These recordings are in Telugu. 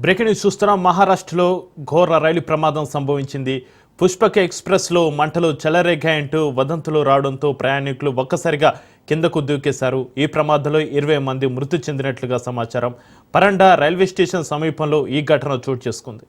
బ్రేకింగ్ న్యూస్ చూస్తున్నాం. మహారాష్ట్రలో ఘోర రైలు ప్రమాదం సంభవించింది. పుష్పక ఎక్స్ప్రెస్లో మంటలు చెలరేగాయంటూ వదంతులు రావడంతో ప్రయాణికులు ఒక్కసారిగా కిందకు దూకేశారు. ఈ ప్రమాదంలో ఇరవై మంది మృతి చెందినట్లుగా సమాచారం. పరండా రైల్వే స్టేషన్ సమీపంలో ఈ ఘటన చోటు చేసుకుంది.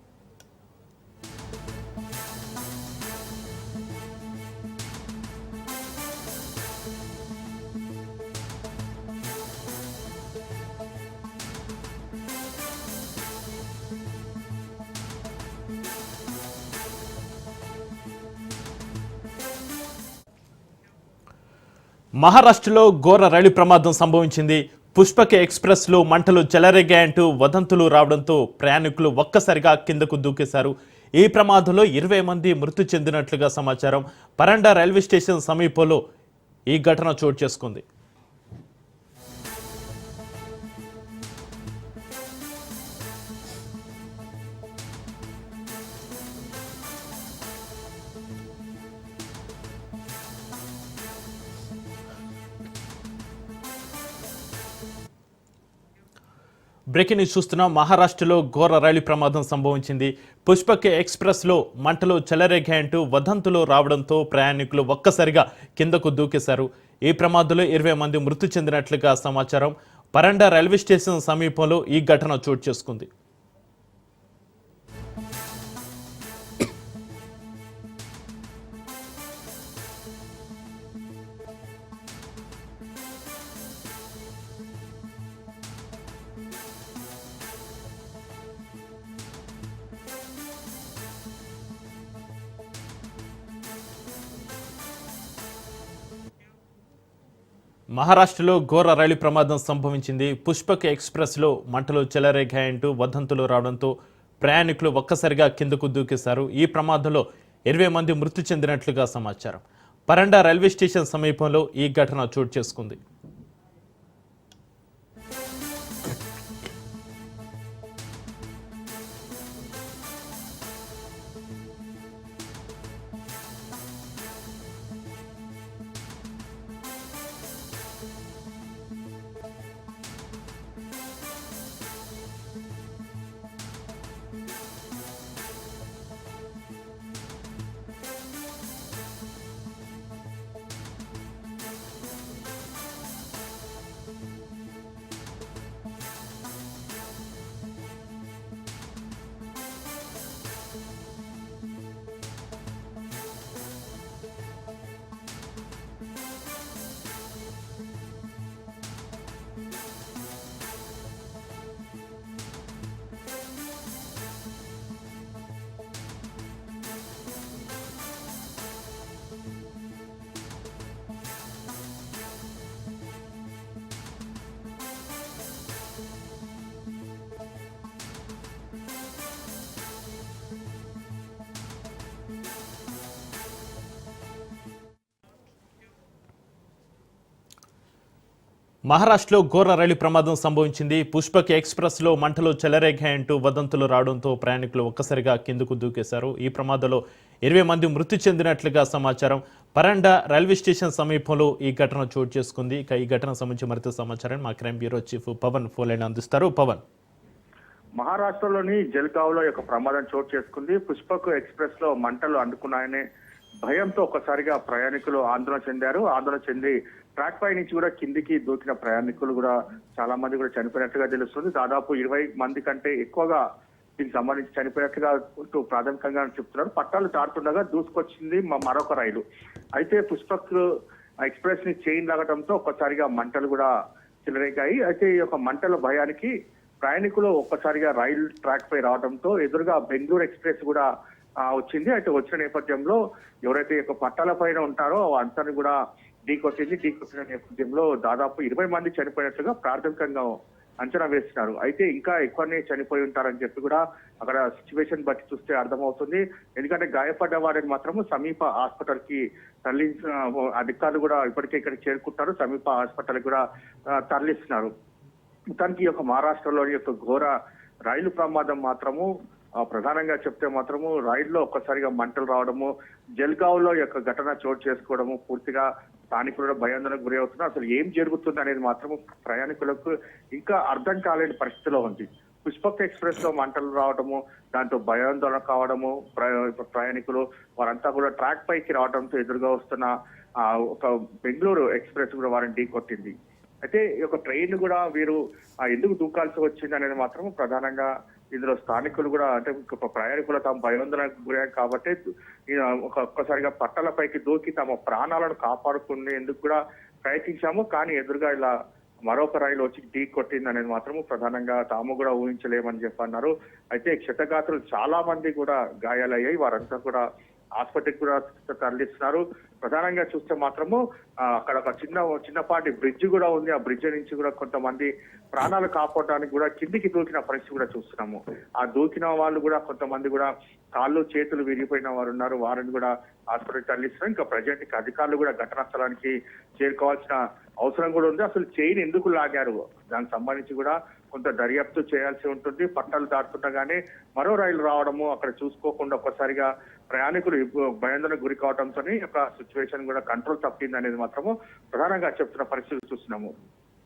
మహారాష్ట్రలో ఘోర రైలు ప్రమాదం సంభవించింది. పుష్పక ఎక్స్ప్రెస్లో మంటలు చెలరేగాయంటూ వదంతులు రావడంతో ప్రయాణికులు ఒక్కసారిగా కిందకు దూకేశారు. ఈ ప్రమాదంలో ఇరవై మంది మృతి చెందినట్లుగా సమాచారం. పరండా రైల్వే స్టేషన్ సమీపంలో ఈ ఘటన చోటు చేసుకుంది. బ్రేకింగ్ న్యూస్ చూస్తున్నాం మహారాష్ట్రలో ఘోర రైలు ప్రమాదం సంభవించింది. పుష్పక్ ఎక్స్ప్రెస్లో మంటలు చెలరేగాయంటూ వదంతులు రావడంతో ప్రయాణికులు ఒక్కసారిగా కిందకు దూకేశారు. ఈ ప్రమాదంలో ఇరవై మంది మృతి చెందినట్లుగా సమాచారం. పరండా రైల్వే స్టేషన్ సమీపంలో ఈ ఘటన చోటు చేసుకుంది. మహారాష్ట్రలో ఘోర రైలు ప్రమాదం సంభవించింది. పుష్పక్ ఎక్స్ప్రెస్లో మంటలు చెలరేగాయంటూ వదంతులు రావడంతో ప్రయాణికులు ఒక్కసారిగా కిందకు దూకేశారు. ఈ ప్రమాదంలో ఇరవై మంది మృతి చెందినట్లుగా సమాచారం. పరండా రైల్వే స్టేషన్ సమీపంలో ఈ ఘటన చోటు చేసుకుంది. మహారాష్ట్రలో ఘోర రైలు ప్రమాదం సంభవించింది. పుష్పక్ ఎక్స్ప్రెస్లో మంటలు చెలరేగాయంటూ వదంతులు రావడంతో ప్రయాణికులు ఒక్కసారిగా కిందకు దూకేశారు. ఈ ప్రమాదంలో ఇరవై మంది మృతి చెందినట్లుగా సమాచారం. పరండా రైల్వే స్టేషన్ సమీపంలో ఈ ఘటన చోటు చేసుకుంది. ఇక ఈ ఘటన సంబంధించి మరింత సమాచారం మా క్రైమ్ బ్యూరో చీఫ్ పవన్ ఫోలైన్ అందిస్తారు. పవన్. మహారాష్ట్రలోని జల్గావ్లో యొక్క ప్రమాదం చోటు చేసుకుంది. పుష్పక్ ఎక్స్ప్రెస్లో మంటలు అందుకున్నాయనే భయంతో ఒక్కసారిగా ప్రయాణికులు ఆందోళన చెందారు. ఆందోళన చెంది ట్రాక్ పై నుంచి కూడా కిందికి దూకిన ప్రయాణికులు కూడా చాలా మంది కూడా చనిపోయినట్టుగా తెలుస్తుంది. దాదాపు ఇరవై మంది కంటే ఎక్కువగా దీనికి సంబంధించి చనిపోయినట్టుగా ఉంటూ ప్రాథమికంగా చెప్తున్నారు. పట్టాలు దాటుతుండగా దూసుకొచ్చింది మరొక రైలు. అయితే పుష్పక్ ఎక్స్ప్రెస్ని చైన్ లాగడంతో ఒక్కసారిగా మంటలు కూడా చెలరేగాయి. అయితే ఈ యొక్క మంటల భయానికి ప్రయాణికులు ఒక్కసారిగా రైలు ట్రాక్ పై రావడంతో ఎదురుగా బెంగళూరు ఎక్స్ప్రెస్ కూడా వచ్చింది. అయితే వచ్చిన నేపథ్యంలో ఎవరైతే ఈ యొక్క పట్టాల పైన ఉంటారో అందరిని కూడా ఢీకొట్టింది ఢీకొట్టిన నేపథ్యంలో దాదాపు ఇరవై మంది చనిపోయినట్లుగా ప్రాథమికంగా అంచనా వేస్తున్నారు. అయితే ఇంకా ఎక్కువనే చనిపోయి ఉంటారని చెప్పి కూడా అక్కడ సిచ్యువేషన్ బట్టి చూస్తే అర్థమవుతుంది. ఎందుకంటే గాయపడ్డ వారిని మాత్రము సమీప హాస్పిటల్కి తరలించిన అధికారులు కూడా ఇప్పటికే ఇక్కడికి చేరుకుంటారు. సమీప హాస్పిటల్ కూడా తరలిస్తున్నారు. మొత్తానికి యొక్క మహారాష్ట్రలోని యొక్క ఘోర రైలు ప్రమాదం మాత్రము ప్రధానంగా చెప్తే మాత్రము రైల్లో ఒక్కసారిగా మంటలు రావడము జల్గావ్లో యొక్క ఘటన చోటు చేసుకోవడము పూర్తిగా స్థానికులు భయాందోళన భయాందోళనకు గురి అవుతున్నారు అసలు ఏం జరుగుతుంది అనేది మాత్రము ప్రయాణికులకు ఇంకా అర్థం కాలేని పరిస్థితిలో ఉంది. పుష్పక్ ఎక్స్ప్రెస్లో మంటలు రావడము దాంతో భయాందోళన కావడము ప్రయాణికులు వారంతా కూడా ట్రాక్ పైకి రావడంతో ఎదురుగా వస్తున్న ఆ, ఒక బెంగళూరు ఎక్స్ప్రెస్ కూడా వారిని ఢీకొట్టింది. అయితే ఈ యొక్క ట్రైన్ కూడా వీరు ఎందుకు దూకాల్సి వచ్చింది అనేది మాత్రం ప్రధానంగా ఇందులో స్థానికులు కూడా అంటే ప్రయాణికులు తాము భయోందనకు గురయ్యారు కాబట్టి ఈ, ఒక్కసారిగా పట్టలపైకి దూకి తమ ప్రాణాలను కాపాడుకునేందుకు కూడా ప్రయత్నించాము. కానీ ఎదురుగా ఇలా మరొక రైలు వచ్చి ఢీ కొట్టింది అనేది మాత్రం ప్రధానంగా తాము కూడా ఊహించలేమని చెప్పన్నారు. అయితే క్షతగాత్రులు చాలా మంది కూడా గాయాలయ్యాయి. వారంతా కూడా హాస్పిటల్కి కూడా తరలిస్తున్నారు. ప్రధానంగా చూస్తే మాత్రము అక్కడ ఒక చిన్న చిన్నపాటి బ్రిడ్జ్ కూడా ఉంది. ఆ బ్రిడ్జ్ నుంచి కూడా కొంతమంది ప్రాణాలు కాపాడడానికి కూడా కిందికి దూకిన పరిస్థితి కూడా చూస్తున్నాము. ఆ దూకిన వాళ్ళు కూడా కొంతమంది కూడా కాళ్ళు చేతులు విరిగిపోయిన వారు ఉన్నారు. వారిని కూడా హాస్పిటల్ తరలిస్తున్నారు. ఇంకా ప్రజెంట్ అధికారులు కూడా ఘటనా స్థలానికి చేరుకోవాల్సిన అవసరం కూడా ఉంది. అసలు చైన్ ఎందుకు లాగారు? దానికి సంబంధించి కూడా కొంత దర్యాప్తు చేయాల్సి ఉంటుంది. పట్టాలు దాటుతుండగానే మరో రైలు రావడము అక్కడ చూసుకోకుండా ఒక్కసారిగా ప్రయాణికులు ఇబ్బ- భయాందోళనకు గురి కావడంతో యొక్క సిచ్యువేషన్ కూడా కంట్రోల్ తప్పింది అనేది మాత్రము ప్రధానంగా చెప్తున్న పరిస్థితులు చూస్తున్నాము.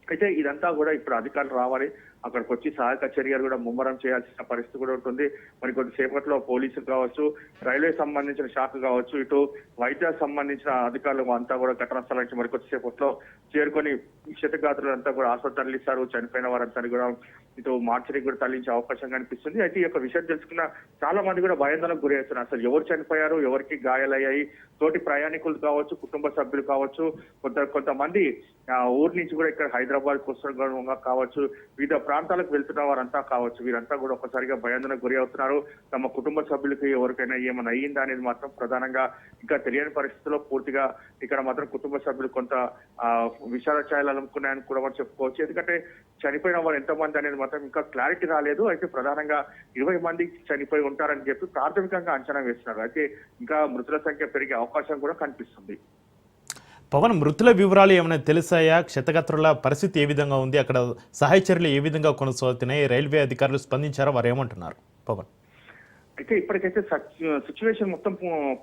అయితే ఇదంతా కూడా ఇప్పుడు అధికారులు రావాలి. అక్కడికి వచ్చి సహాయక చర్యలు కూడా ముమ్మరం చేయాల్సిన పరిస్థితి కూడా ఉంటుంది. మరి కొద్దిసేపట్లో పోలీసులు కావచ్చు రైల్వే సంబంధించిన శాఖ కావచ్చు ఇటు వైద్య సంబంధించిన అధికారులు అంతా కూడా ఘటనా స్థలానికి మరి కొద్దిసేపట్లో చేరుకొని క్షతగాత్రులంతా కూడా ఆసుపత్రి తరలిస్తారు చనిపోయిన వారంతా కూడా ఇటు మార్చరికి కూడా తరలించే అవకాశం కనిపిస్తుంది. అయితే ఈ యొక్క విషయం తెలుసుకున్న చాలా మంది కూడా భయాందోళనకు గురి అవుతున్నారు అసలు ఎవరు చనిపోయారు ఎవరికి గాయాలయ్యాయి తోటి ప్రయాణికులు కావచ్చు కుటుంబ సభ్యులు కావచ్చు కొంత కొంతమంది ఆ, ఊరు నుంచి కూడా ఇక్కడ హైదరాబాద్ వస్తున్న కావచ్చు వివిధ ప్రాంతాలకు వెళ్తున్న వారంతా కావచ్చు వీరంతా కూడా ఒకసారిగా భయాందోళనకు గురి అవుతున్నారు. తమ కుటుంబ సభ్యులకి ఎవరికైనా ఏమైనా అయ్యిందా అనేది మాత్రం ప్రధానంగా ఇంకా తెలియని పరిస్థితుల్లో పూర్తిగా ఇక్కడ మాత్రం కుటుంబ సభ్యులు కొంత విషాద ఛాయలు కూడా మనం చెప్పుకోవచ్చు. ఎందుకంటే చనిపోయిన వారు ఎంతమంది అనేది మాత్రం ఇంకా క్లారిటీ రాలేదు. అయితే ప్రధానంగా ఇరవై మంది చనిపోయి ఉంటారని చెప్పి ప్రాథమికంగా అంచనా వేస్తున్నారు. అయితే ఇంకా మృతుల సంఖ్య పెరిగే అవకాశం కూడా కనిపిస్తుంది. పవన్ మృతుల వివరాలు ఏమైనా తెలిసాయా? క్షతగాత్రుల పరిస్థితి ఏ విధంగా ఉంది? అక్కడ సహాయ చర్యలు ఏ విధంగా కొనసాగుతున్నాయి? రైల్వే అధికారులు స్పందించారా? వారు ఏమంటున్నారు? పవన్. అయితే ఇప్పటికైతే సిచ్యువేషన్ మొత్తం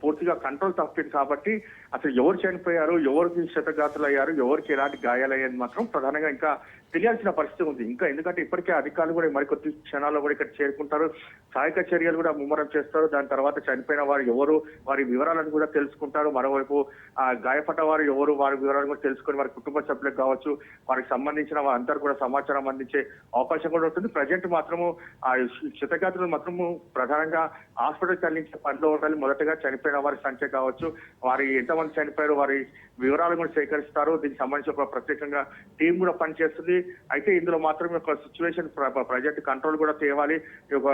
పూర్తిగా కంట్రోల్ తప్పింది కాబట్టి అసలు ఎవరు చనిపోయారు? ఎవరికి క్షతగాతులు అయ్యారు ఎవరికి ఎలాంటి గాయాలయ్యాయని మాత్రం ప్రధానంగా ఇంకా తెలియాల్సిన పరిస్థితి ఉంది. ఇంకా ఎందుకంటే ఇప్పటికే అధికారులు కూడా మరికొద్ది క్షణాల్లో కూడా ఇక్కడ చేరుకుంటారు. సహాయక చర్యలు కూడా ముమ్మరం చేస్తారు. దాని తర్వాత చనిపోయిన వారు ఎవరు వారి వివరాలను కూడా తెలుసుకుంటారు. మరోవైపు ఆ గాయపడ్డ వారు ఎవరు వారి వివరాలు కూడా తెలుసుకొని వారి కుటుంబ సభ్యులకు కావచ్చు వారికి సంబంధించిన వారందరూ కూడా సమాచారం అందించే అవకాశం కూడా ఉంటుంది ప్రజెంట్ మాత్రము ఆ క్షతగాత్రులు మాత్రము ప్రధానంగా హాస్పిటల్ తరలించే పనిలో ఉండాలి. మొదటగా చనిపోయిన వారి సంఖ్య కావచ్చు వారి ఎంతమంది చనిపోయారు వారి వివరాలు కూడా సేకరిస్తారు. దీనికి సంబంధించి ఒక ప్రత్యేకంగా టీం కూడా పనిచేస్తుంది. అయితే ఇందులో మాత్రం ఒక సిచ్యువేషన్ ప్రజెంట్ కంట్రోల్ కూడా తేవాలి. ఒక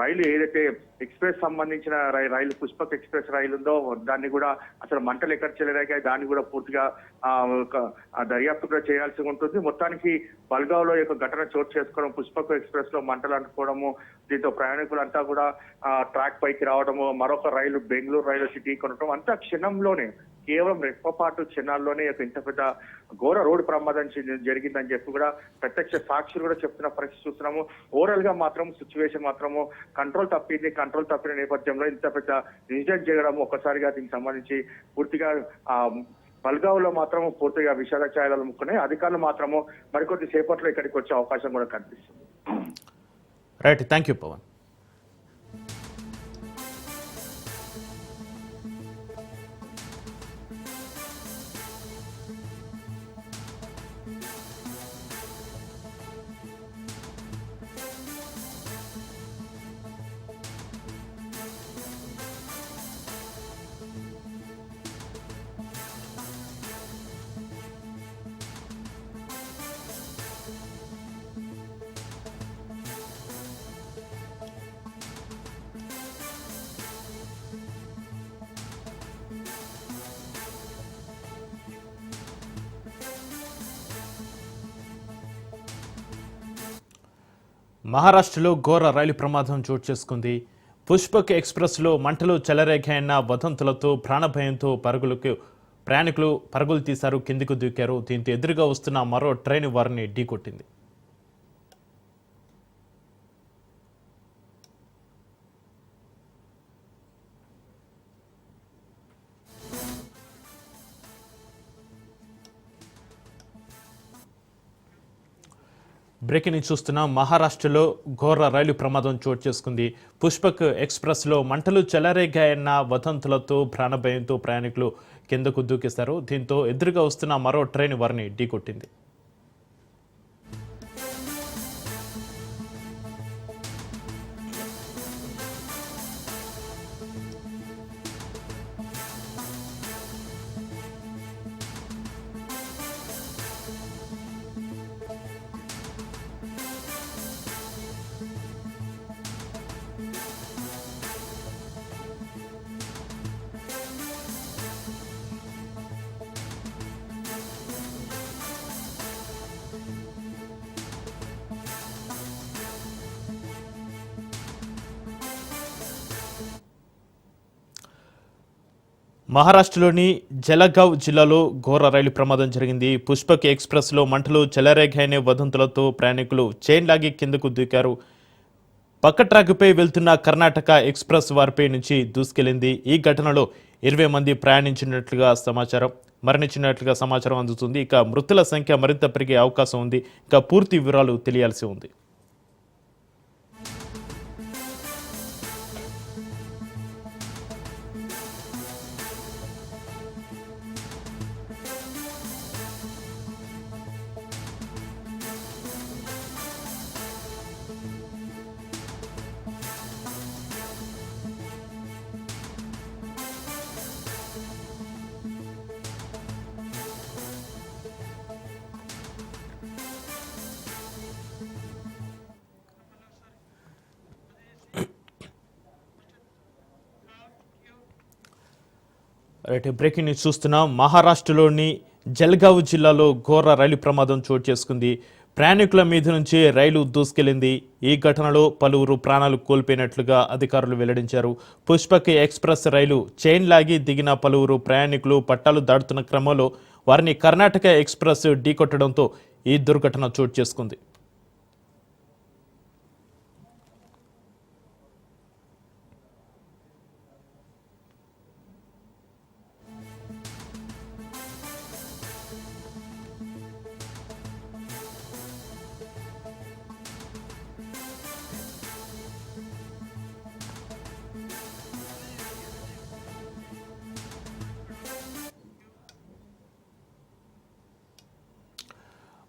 రైలు ఏదైతే ఎక్స్ప్రెస్ సంబంధించిన రై- రైలు పుష్పక్ ఎక్స్ప్రెస్ రైలు ఉందో దాన్ని కూడా అసలు మంటలు ఎక్కడ చెల్లలేక దాన్ని కూడా పూర్తిగా ఒక దర్యాప్తు కూడా చేయాల్సి ఉంటుంది. మొత్తానికి బల్గావ్లో యొక్క ఘటన చోటు చేసుకోవడం పుష్పక్ ఎక్స్ప్రెస్లో మంటలు అంటుకోవడము దీంతో ప్రయాణికులంతా కూడా ట్రాక్ పైకి రావడము మరొక రైలు బెంగళూరు రైలు సిటీ కొనడం అంతా క్షణంలోనే కేవలం రెప్పపాటు క్షణాల్లోనే ఒక ఇంత పెద్ద ఘోర రోడ్డు ప్రమాదం జరిగిందని చెప్పి కూడా ప్రత్యక్ష సాక్షులు కూడా చెప్తున్న పరిస్థితి చూస్తున్నాము. ఓవరాల్గా మాత్రం సిచ్యువేషన్ మాత్రము కంట్రోల్ తప్పింది. కంట్రోల్ తప్పిన నేపథ్యంలో ఇంత పెద్ద ఇన్సిడెంట్ జరగడం ఒక్కసారిగా దీనికి సంబంధించి పూర్తిగా ఆ బల్గావ్లో మాత్రం పూర్తిగా విషాద ఛాయలు ముక్కున్నాయి అధికారులు మాత్రము మరికొద్ది సేపట్లో ఇక్కడికి వచ్చే అవకాశం కూడా కనిపిస్తుంది. రైట్ థ్యాంక్ యూ పవన్ మహారాష్ట్రలో ఘోర రైలు ప్రమాదం చోటు చేసుకుంది. పుష్పక్ ఎక్స్ప్రెస్లో మంటలు చెలరేగాయన్న వదంతులతో ప్రాణభయంతో పరుగులకు ప్రయాణికులు పరుగులు తీశారు కిందికి దూకారు. దీంతో ఎదురుగా వస్తున్న మరో ట్రైన్ వారిని ఢీకొట్టింది. బ్రేకింగ్ న్యూస్ చూస్తున్నాం మహారాష్ట్రలో ఘోర రైలు ప్రమాదం చోటు చేసుకుంది. పుష్పక్ ఎక్స్ప్రెస్లో మంటలు చెలరేగాయన్న వదంతులతో ప్రాణభయంతో ప్రయాణికులు కిందకు దూకేశారు. దీంతో ఎదురుగా వస్తున్న మరో ట్రైన్ వారిని ఢీకొట్టింది. మహారాష్ట్రలోని జలగావ్ జిల్లాలో ఘోర రైలు ప్రమాదం జరిగింది. పుష్పక్ ఎక్స్ప్రెస్లో మంటలు చెలరేగాయనే వదంతులతో ప్రయాణికులు చైన్ లాగి కిందకు దూకారు. పక్క ట్రాక్పై వెళ్తున్న కర్ణాటక ఎక్స్ప్రెస్ వారిపై నుంచి దూసుకెళ్ళింది ఈ ఘటనలో ఇరవై మంది ప్రయాణించినట్లుగా సమాచారం. మరణించినట్లుగా సమాచారం అందుతుంది. ఇక మృతుల సంఖ్య మరింత పెరిగే అవకాశం ఉంది. ఇక పూర్తి వివరాలు తెలియాల్సి ఉంది. రైట్ బ్రేకింగ్ న్యూస్ చూస్తున్నాం. మహారాష్ట్రలోని జల్గావ్ జిల్లాలో ఘోర రైలు ప్రమాదం చోటు చేసుకుంది. ప్రయాణికుల మీద నుంచి రైలు దూసుకెళ్ళింది ఈ ఘటనలో పలువురు ప్రాణాలు కోల్పోయినట్లుగా అధికారులు వెల్లడించారు. పుష్పక్ ఎక్స్ప్రెస్ రైలు చైన్ లాగి దిగిన పలువురు ప్రయాణికులు పట్టాలు దాటుతున్న క్రమంలో వారిని కర్ణాటక ఎక్స్ప్రెస్ ఢీకొట్టడంతో ఈ దుర్ఘటన చోటు చేసుకుంది.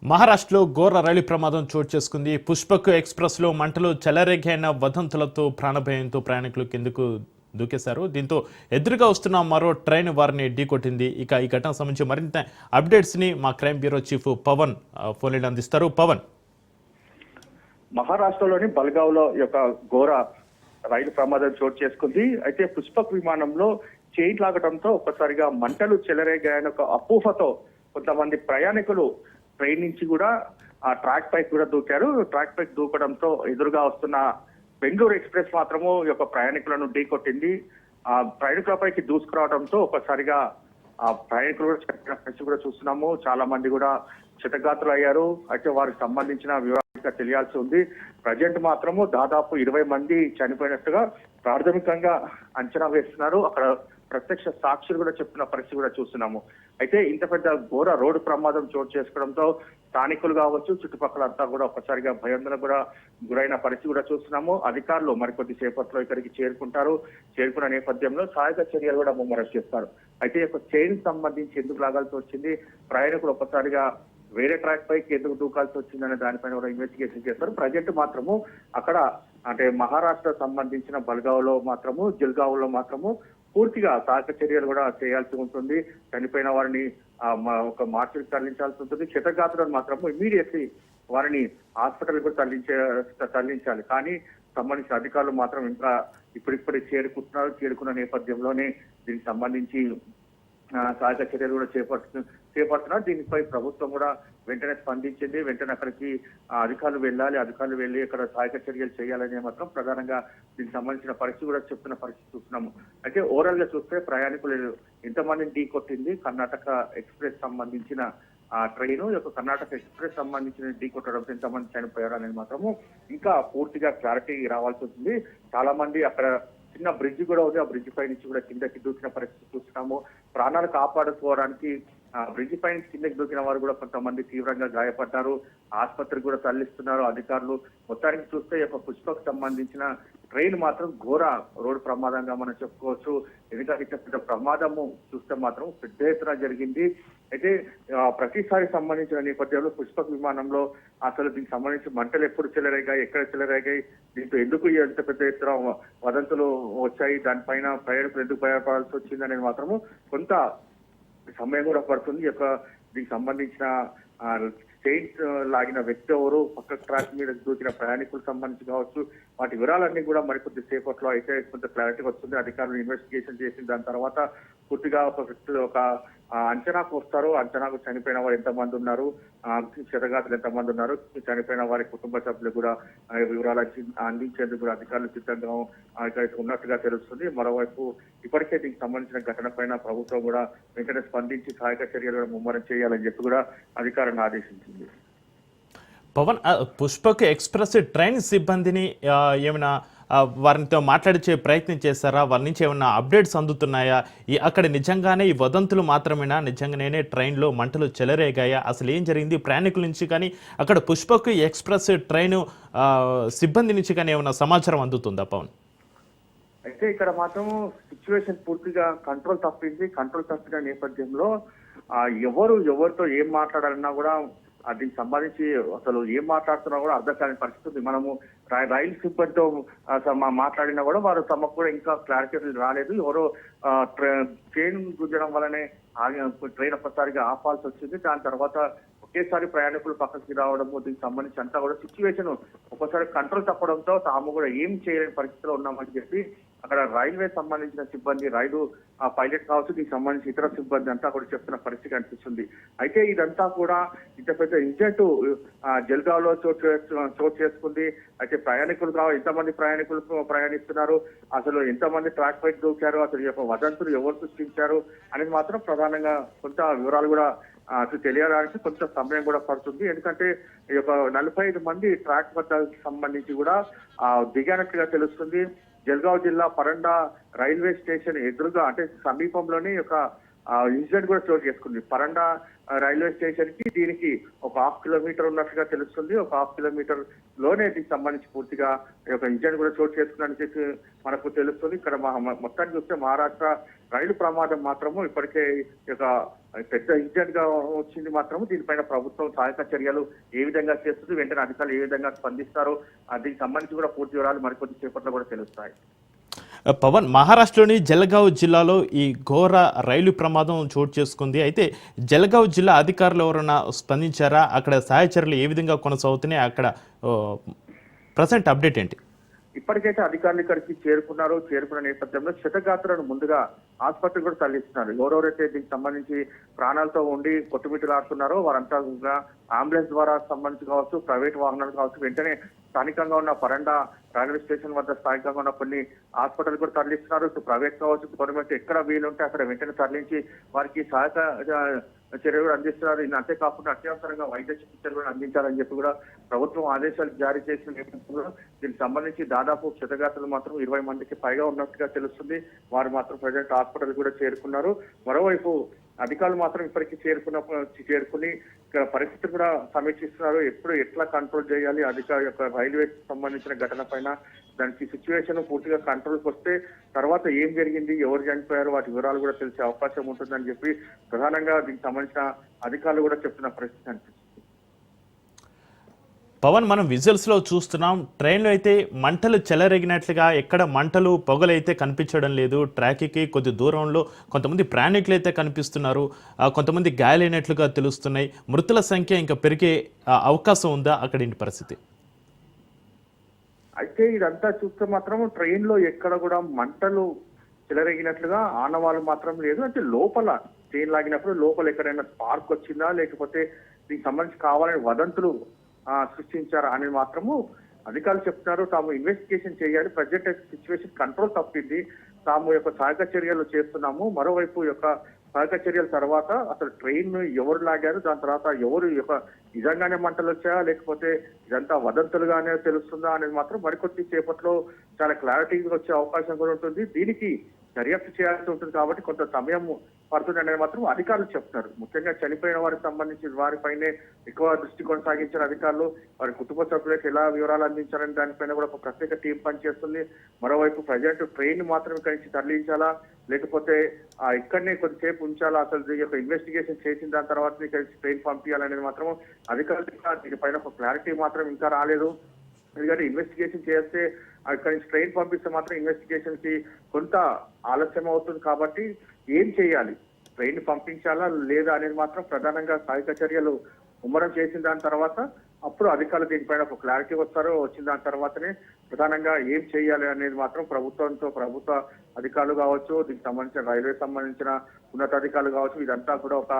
మహారాష్ట్రలో ఘోర రైలు ప్రమాదం చోటు చేసుకుంది. పుష్పక్ ఎక్స్ప్రెస్లో మంటలు చెలరేగైన వదంతులతో ప్రాణభయంతో ప్రయాణికులు కిందకు దూకేశారు. దీంతో ఎదురుగా వస్తున్న మరో ట్రైన్ వారిని ఢీకొట్టింది. ఇక ఈ ఘటన సంబంధించి మరింత అప్డేట్స్ని మా crime bureau chief Pavan phone line phone అందిస్తారు. పవన్. మహారాష్ట్రలోని బల్గావ్లో యొక్క ఘోర రైలు ప్రమాదం చోటు చేసుకుంది. అయితే పుష్పక్ విమానంలో చేయి లాగడంతో ఒక్కసారిగా మంటలు చెలరేగాయని ఒక అపోహతో కొంతమంది ప్రయాణికులు ట్రైన్ నుంచి కూడా ఆ ట్రాక్ పైకి కూడా దూకారు. ట్రాక్ పైకి దూకడంతో ఎదురుగా వస్తున్న బెంగళూరు ఎక్స్ప్రెస్ మాత్రము యొక్క ప్రయాణికులను ఢీకొట్టింది ఆ ప్రయాణికులపైకి దూసుకురావడంతో ఒకసారిగా ఆ ప్రయాణికులు కూడా కూడా చూస్తున్నాము. చాలా మంది కూడా క్షతగాత్రులు అయ్యారు. అయితే వారికి సంబంధించిన వివరాలు తెలియాల్సి ఉంది. ప్రజెంట్ మాత్రము దాదాపు ఇరవై మంది చనిపోయినట్టుగా ప్రాథమికంగా అంచనా వేస్తున్నారు. అక్కడ ప్రత్యక్ష సాక్షులు కూడా చెప్తున్న పరిస్థితి కూడా చూస్తున్నాము. అయితే ఇంత పెద్ద ఘోర రోడ్డు ప్రమాదం చోటు చేసుకోవడంతో స్థానికులు కావచ్చు చుట్టుపక్కల అంతా కూడా ఒక్కసారిగా భయాందోళన కూడా గురైన పరిస్థితి కూడా చూస్తున్నాము. అధికారులు మరికొద్ది సేపట్లో ఇక్కడికి చేరుకుంటారు. చేరుకున్న నేపథ్యంలో సహాయక చర్యలు కూడా ముమ్మరం చేస్తారు. అయితే ఈ యొక్క చైన్ సంబంధించి ఎందుకు లాగాల్సి వచ్చింది? ప్రయాణికులు ఒక్కసారిగా వేరే ట్రాక్ పైకి ఎందుకు దూకాల్సి వచ్చిందనే దానిపైన కూడా ఇన్వెస్టిగేషన్ చేస్తారు. ప్రజెంట్ మాత్రము అక్కడ అంటే మహారాష్ట్ర సంబంధించిన బల్గావ్లో మాత్రము జిల్గావ్లో మాత్రము పూర్తిగా సహాయక చర్యలు కూడా చేయాల్సి ఉంటుంది. చనిపోయిన వారిని ఒక మార్చికి తరలించాల్సి ఉంటుంది. క్షతగాత్రులను మాత్రం ఇమీడియట్లీ వారిని హాస్పిటల్ కూడా తరలించే తరలించాలి. కానీ సంబంధించిన అధికారులు మాత్రం ఇంకా ఇప్పుడిప్పుడే చేరుకుంటున్నారు. చేరుకున్న నేపథ్యంలోనే దీనికి సంబంధించి సహక సహాయక చర్యలు కూడా చేపట్టు చేపడుతున్నారు. దీనిపై ప్రభుత్వం కూడా వెంటనే స్పందించింది. వెంటనే అక్కడికి అధికారులు వెళ్ళాలి. అధికారులు వెళ్ళి అక్కడ సహాయక చర్యలు చేయాలని మాత్రం ప్రధానంగా దీనికి సంబంధించిన పరిస్థితి కూడా చెప్తున్న పరిస్థితి చూస్తున్నాము. అయితే ఓవరాల్గా చూస్తే ప్రయాణికులు ఎంతమందిని ఢీ కొట్టింది? కర్ణాటక ఎక్స్ప్రెస్ సంబంధించిన ఆ ట్రైన్ యొక్క కర్ణాటక ఎక్స్ప్రెస్ సంబంధించిన ఢీ కొట్టడంతో ఎంతమంది చనిపోయారు అనేది మాత్రము ఇంకా పూర్తిగా క్లారిటీ రావాల్సి ఉంటుంది చాలా మంది అక్కడ చిన్న బ్రిడ్జ్ కూడా ఉంది. ఆ బ్రిడ్జ్ పై నుంచి కూడా కిందకి దూకిన పరిస్థితి చూస్తున్నాము. ప్రాణాలు కాపాడుకోవడానికి బ్రిడ్జ్ పైన కిందకి దూకిన వారు కూడా కొంతమంది తీవ్రంగా గాయపడ్డారు. ఆసుపత్రికి కూడా తరలిస్తున్నారు అధికారులు. మొత్తానికి చూస్తే ఒక యొక్క పుష్పకు సంబంధించిన ట్రైన్ మాత్రం ఘోర రోడ్డు ప్రమాదంగా మనం చెప్పుకోవచ్చు. ఎందుకంటే పెద్ద ప్రమాదము చూస్తే మాత్రం పెద్ద ఎత్తున జరిగింది. అయితే ప్రతిసారి సంబంధించిన నేపథ్యంలో పుష్పక్ విమానంలో అసలు దీనికి సంబంధించి మంటలు ఎప్పుడు చెలరేగాయి ఎక్కడ చెలరేగాయి దీంతో ఎందుకు ఎంత పెద్ద ఎత్తున వదంతులు వచ్చాయి దానిపైన ప్రయాణికులు ఎందుకు భయపడాల్సి వచ్చింది అనేది మాత్రము కొంత సమయం కూడా పడుతుంది. ఈ యొక్క దీనికి సంబంధించిన చైన్స్ లాగిన వ్యక్తి ఎవరు పక్క ట్రాక్ మీద దూకిన ప్రయాణికులకు సంబంధించి కావచ్చు వాటి వివరాలన్నీ కూడా మరికొద్ది సేపట్లో అయితే కొంత క్లారిటీ వస్తుంది. అధికారులు ఇన్వెస్టిగేషన్ చేసిన దాని తర్వాత పూర్తిగా ఒక వ్యక్తులు ఒక అంచనాకు వస్తారు. అంచనాకు చనిపోయిన వారు ఎంతమంది ఉన్నారు? క్షతగాతులు ఎంతమంది ఉన్నారు? చనిపోయిన వారి కుటుంబ సభ్యులు కూడా వివరాలు అందించేందుకు కూడా అధికారులు సిద్ధంగా ఇక్కడ ఉన్నట్టుగా తెలుస్తుంది. మరోవైపు ఇప్పటికే దీనికి సంబంధించిన ఘటన పైన ప్రభుత్వం కూడా వెంటనే స్పందించి సహాయక చర్యలు కూడా ముమ్మరం చేయాలని చెప్పి కూడా అధికారులను ఆదేశించింది. పవన్ పుష్పకు పుష్పక్ ఎక్స్ప్రెస్ ట్రైన్ సిబ్బందిని ఏమైనా వారితో మాట్లాడించే ప్రయత్నం చేస్తారా వారి నుంచి ఏమైనా అప్డేట్స్ అందుతున్నాయా? ఈ అక్కడ నిజంగానే ఈ వదంతులు మాత్రమేనా? నిజంగానే ట్రైన్లో మంటలు చెలరేగాయా? అసలు ఏం జరిగింది? ప్రయాణికుల నుంచి కానీ అక్కడ పుష్పక్ ఎక్స్ప్రెస్ ట్రైన్ సిబ్బంది నుంచి కానీ ఏమైనా సమాచారం అందుతుందా పవన్? అయితే ఇక్కడ మాత్రం సిచ్యువేషన్ పూర్తిగా కంట్రోల్ తప్పింది. కంట్రోల్ తప్పిన నేపథ్యంలో ఎవరు ఎవరితో ఏం మాట్లాడాలన్నా కూడా దీనికి సంబంధించి అసలు ఏం మాట్లాడుతున్నా కూడా అర్థం కాని పరిస్థితి ఉంది. మనము రైలు సిబ్బందితో మాట్లాడినా కూడా వారు తమకు కూడా ఇంకా క్లారిటీ రాలేదు ఎవరో ట్రైన్ గుంజడం వల్లనే ట్రైన్ ఒక్కసారిగా ఆపాల్సి వచ్చింది దాని తర్వాత ఒకేసారి ప్రయాణికులు పక్కకి రావడము దీనికి సంబంధించి అంతా కూడా సిచ్యువేషన్ ఒకసారి కంట్రోల్ తప్పడంతో తాము కూడా ఏం చేయలేని పరిస్థితిలో ఉన్నామని చెప్పి అక్కడ రైల్వే సంబంధించిన సిబ్బంది రైలు ఆ పైలట్ కావచ్చు దీనికి సంబంధించి ఇతర సిబ్బంది అంతా కూడా చెప్తున్న పరిస్థితి కనిపిస్తుంది. అయితే ఇదంతా కూడా ఇంత పెద్ద ఇన్సిడెంట్ జల్గావ్లో చోటు చోటు చేసుకుంది. అయితే ప్రయాణికులు కావు ఎంతమంది ప్రయాణికులు ప్రయాణిస్తున్నారు? అసలు ఎంతమంది ట్రాక్ పైకి దూకారు? అసలు యొక్క వదంతులు ఎవరు సృష్టించారు? అనేది మాత్రం ప్రధానంగా కొంత వివరాలు కూడా అసలు తెలియడానికి కొంత సమయం కూడా పడుతుంది. ఎందుకంటే ఈ యొక్క నలభై ఐదు మంది ట్రాక్ వద్ద సంబంధించి కూడా ఆ, దిగానట్టుగా తెలుస్తుంది. జల్గావ్ జిల్లా పరండా రైల్వే స్టేషన్ ఎదురుగా అంటే సమీపంలోనే ఒక ఇన్సిడెంట్ కూడా చోటు చేసుకుంది. పరండా రైల్వే స్టేషన్కి దీనికి ఒక హాఫ్ కిలోమీటర్ ఉన్నట్టుగా తెలుస్తుంది. ఒక హాఫ్ కిలోమీటర్లోనే దీనికి సంబంధించి పూర్తిగా ఈ యొక్క ఇన్సిడెంట్ కూడా చోటు చేసుకున్నని చెప్పి మనకు తెలుస్తుంది. ఇక్కడ మొత్తాన్ని మొత్తానికి చూస్తే మహారాష్ట్ర రైలు ప్రమాదం మాత్రము ఇప్పటికే ఒక యొక్క పెద్ద ఇన్సిడెంట్గా వచ్చింది మాత్రము. దీనిపైన ప్రభుత్వం సహాయక చర్యలు ఏ విధంగా చేస్తుంది వెంటనే అధికారులు ఏ విధంగా స్పందిస్తారు దీనికి సంబంధించి కూడా పూర్తి వివరాలు మరికొద్ది సేపట్లో కూడా తెలుస్తాయి. పవన్ మహారాష్ట్రలోని జలగావ్ జిల్లాలో ఈ ఘోర రైలు ప్రమాదం చోటు చేసుకుంది. అయితే జలగావ్ జిల్లా అధికారులు ఎవరైనా స్పందించారా? అక్కడ సహాయ చర్యలు ఏ విధంగా కొనసాగుతున్నాయి? అక్కడ ప్రజెంట్ అప్డేట్ ఏంటి? ఇప్పటికైతే అధికారులు ఇక్కడికి చేరుకున్నారు. చేరుకున్న నేపథ్యంలో క్షతగాత్రులను ముందుగా ఆసుపత్రికి కూడా తరలిస్తున్నారు. ఎవరెవరైతే దీనికి సంబంధించి ప్రాణాలతో ఉండి కొట్టుమిట్టులాడుతున్నారో వారంతా అంబులెన్స్ ద్వారా సంబంధించి కావచ్చు ప్రైవేట్ వాహనాలు కావచ్చు వెంటనే స్థానికంగా ఉన్న పరండా రైల్వే స్టేషన్ వద్ద స్థానికంగా ఉన్న కొన్ని హాస్పిటల్ కూడా తరలిస్తున్నారు. ప్రైవేట్ కావచ్చు గవర్నమెంట్ ఎక్కడ వీలుంటే అక్కడ వెంటనే తరలించి వారికి సహాయక చర్యలు కూడా అందిస్తున్నారు. ఇది అంతేకాకుండా అత్యవసరంగా వైద్య చికిత్సలు కూడా అందించాలని చెప్పి కూడా ప్రభుత్వం ఆదేశాలు జారీ చేసిన నేపథ్యంలో దీనికి సంబంధించి దాదాపు క్షతగాతులు మాత్రం ఇరవై మందికి పైగా ఉన్నట్టుగా తెలుస్తుంది. వారు మాత్రం ప్రజెంట్ హాస్పిటల్ కూడా చేరుకున్నారు. మరోవైపు అధికారులు మాత్రం ఇప్పటికీ చేరుకున్న చేరుకుని ఇక్కడ పరిస్థితి కూడా సమీక్షిస్తున్నారు. ఎప్పుడు ఎట్లా కంట్రోల్ చేయాలి? అధికారి యొక్క రైల్వే సంబంధించిన ఘటన పైన దానికి సిచ్యువేషన్ పూర్తిగా కంట్రోల్కి వస్తే తర్వాత ఏం జరిగింది? ఎవరు చనిపోయారు? వాటి వివరాలు కూడా తెలిసే అవకాశం ఉంటుందని చెప్పి ప్రధానంగా దీనికి సంబంధించిన అధికారులు కూడా చెప్తున్న పరిస్థితి అనిపిస్తుంది. పవన్ మనం విజువల్స్లో చూస్తున్నాం. ట్రైన్లో అయితే మంటలు చెలరేగినట్లుగా ఎక్కడ మంటలు పొగలు అయితే కనిపించడం లేదు. ట్రాక్కి కొద్ది దూరంలో కొంతమంది ప్రయాణికులు అయితే కనిపిస్తున్నారు. కొంతమంది గాయాలైనట్లుగా తెలుస్తున్నాయి. మృతుల సంఖ్య ఇంకా పెరిగే అవకాశం ఉందా? అక్కడ పరిస్థితి? అయితే ఇదంతా చూస్తే మాత్రం ట్రైన్లో ఎక్కడ కూడా మంటలు చెలరేగినట్లుగా ఆనవాళ్ళు మాత్రం లేదు. అంటే లోపల ట్రైన్ లాగినప్పుడు లోపల ఎక్కడైనా స్పార్క్ వచ్చిందా? లేకపోతే దీనికి సంబంధించి కావాలని వదంతులు సృష్టించారా. అని మాత్రము అధికారులు చెప్తున్నారు తాము ఇన్వెస్టిగేషన్ చేయాలి. ప్రజెంట్ సిచ్యువేషన్ కంట్రోల్ తప్పింది. తాము యొక్క సహాయక చర్యలు చేస్తున్నాము. మరోవైపు యొక్క సహాయక చర్యల తర్వాత అసలు ట్రైన్ ఎవరు లాగారు? దాని తర్వాత ఎవరు యొక్క నిజంగానే మంటలు వచ్చాయా? లేకపోతే ఇదంతా వదంతులుగానే తెలుస్తుందా? అనేది మాత్రం మరికొద్ది సేపట్లో చాలా క్లారిటీ వచ్చే అవకాశం కూడా ఉంటుంది. దీనికి దర్యాప్తు చేయాల్సి ఉంటుంది కాబట్టి కొంత సమయం పడుతుందనేది మాత్రం అధికారులు చెప్తున్నారు ముఖ్యంగా చనిపోయిన వారికి సంబంధించిన వారిపైనే ఎక్కువ దృష్టి కొనసాగించిన అధికారులు. వారి కుటుంబ సభ్యులకు ఎలా వివరాలు అందించాలని దానిపైన కూడా ఒక ప్రత్యేక టీం పనిచేస్తుంది. మరోవైపు ప్రజెంట్ ట్రైన్ మాత్రం ఇక్కడి నుంచి తరలించాలా? లేకపోతే ఆ ఇక్కడనే కొద్దిసేపు ఉంచాలా? అసలు దీని యొక్క ఇన్వెస్టిగేషన్ చేసిన దాని తర్వాత ఇక్కడి నుంచి ట్రైన్ పంపించాలనేది మాత్రం అధికారులు దీనిపైన ఒక క్లారిటీ మాత్రం ఇంకా రాలేదు. ఎందుకంటే ఇన్వెస్టిగేషన్ చేస్తే అక్కడి నుంచి ట్రైన్ పంపిస్తే మాత్రం ఇన్వెస్టిగేషన్కి కొంత ఆలస్యం అవుతుంది కాబట్టి ఏం చేయాలి? ట్రైన్ పంపించాలా లేదా అనేది మాత్రం ప్రధానంగా సహాయక చర్యలు ముమ్మరం చేసిన దాని తర్వాత అప్పుడు అధికారులు దీనిపైన ఒక క్లారిటీ వస్తారో వచ్చిన దాని తర్వాతనే ప్రధానంగా ఏం చేయాలి అనేది మాత్రం ప్రభుత్వంతో ప్రభుత్వ అధికారులు కావచ్చు దీనికి సంబంధించిన రైల్వే సంబంధించిన ఉన్నతాధికారులు కావచ్చు ఇదంతా కూడా ఒక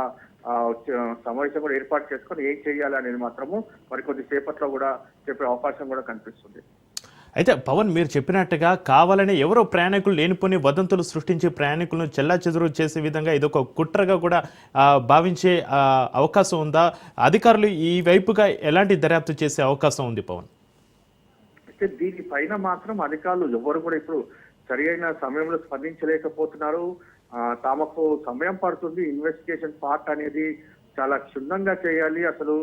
సమావేశం కూడా ఏర్పాటు చేసుకొని ఏం చేయాలి అనేది మాత్రము మరి కొద్ది సేపట్లో కూడా చెప్పే అవకాశం కూడా కనిపిస్తుంది. అయితే పవన్ మీరు చెప్పినట్టుగా కావాలని ఎవరో ప్రయాణికులు లేనిపోని వదంతులు సృష్టించి ప్రయాణికులను చెల్లా చేసే విధంగా ఇదొక కుట్రగా కూడా భావించే అవకాశం ఉందా? అధికారులు ఈ వైపుగా ఎలాంటి దర్యాప్తు చేసే అవకాశం ఉంది పవన్? అయితే దీనిపైన మాత్రం అధికారులు ఎవరు కూడా ఇప్పుడు సరి అయిన సమయంలో స్పందించలేకపోతున్నారు. తమకు సమయం పడుతుంది. ఇన్వెస్టిగేషన్ పార్ట్ అనేది చాలా క్షుణ్ణంగా చేయాలి. అసలు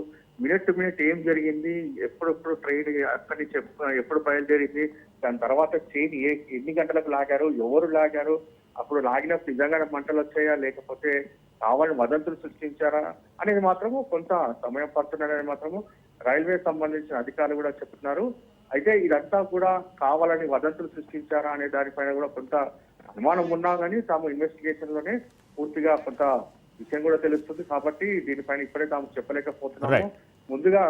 మినిట్ టు మినిట్ ఏం జరిగింది ఎప్పుడెప్పుడు ట్రైన్ అక్కడి నుంచి ఎప్పుడు బయలుదేరింది దాని తర్వాత చైన్ ఏ ఎన్ని గంటలకు లాగారు ఎవరు లాగారు అప్పుడు లాగినప్పుడు నిజంగానే మంటలు వచ్చాయా లేకపోతే కావాలని వదంతులు సృష్టించారా అనేది మాత్రము కొంత సమయం పడుతున్నారని మాత్రము రైల్వే సంబంధించిన అధికారులు కూడా చెప్తున్నారు. అయితే ఇదంతా కూడా కావాలని వదంతులు సృష్టించారా అనే దానిపైన కూడా కొంత అనుమానం ఉన్నా కానీ తాము ఇన్వెస్టిగేషన్లోనే పూర్తిగా కొంత విషయం కూడా తెలుస్తుంది. కాబట్టి దీనిపైన ఇప్పుడే తాము చెప్పలేకపోతున్నాము. ముందుగా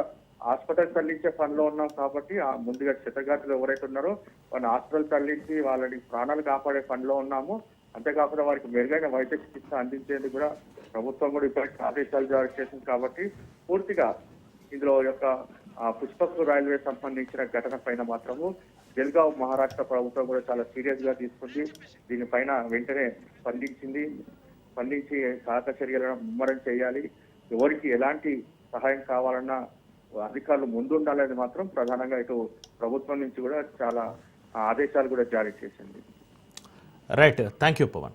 హాస్పిటల్ తరలించే పనిలో ఉన్నాం కాబట్టి ముందుగా చిత్తగాతులు ఎవరైతే ఉన్నారో వాళ్ళని హాస్పిటల్ తరలించి వాళ్ళని ప్రాణాలు కాపాడే పనిలో ఉన్నాము. అంతేకాకుండా వారికి మెరుగైన వైద్య చికిత్స అందించేందుకు కూడా ప్రభుత్వం కూడా ఇప్పటికే ఆదేశాలు జారీ చేసింది కాబట్టి పూర్తిగా ఇందులో యొక్క పుష్పక్ రైల్వే సంబంధించిన ఘటన పైన మాత్రము జల్గావ్ మహారాష్ట్ర ప్రభుత్వం కూడా చాలా సీరియస్గా తీసుకుంది. దీనిపైన వెంటనే స్పందించింది. స్పందించి సహక చర్యలను ముమ్మరం చేయాలి. ఎవరికి ఎలాంటి సహాయం కావాలన్నా అధికారులు ముందుండాలని మాత్రం ప్రధానంగా ఇటు ప్రభుత్వం నుంచి కూడా చాలా ఆదేశాలు కూడా జారీ చేసింది. రైట్. Thank you Pavan.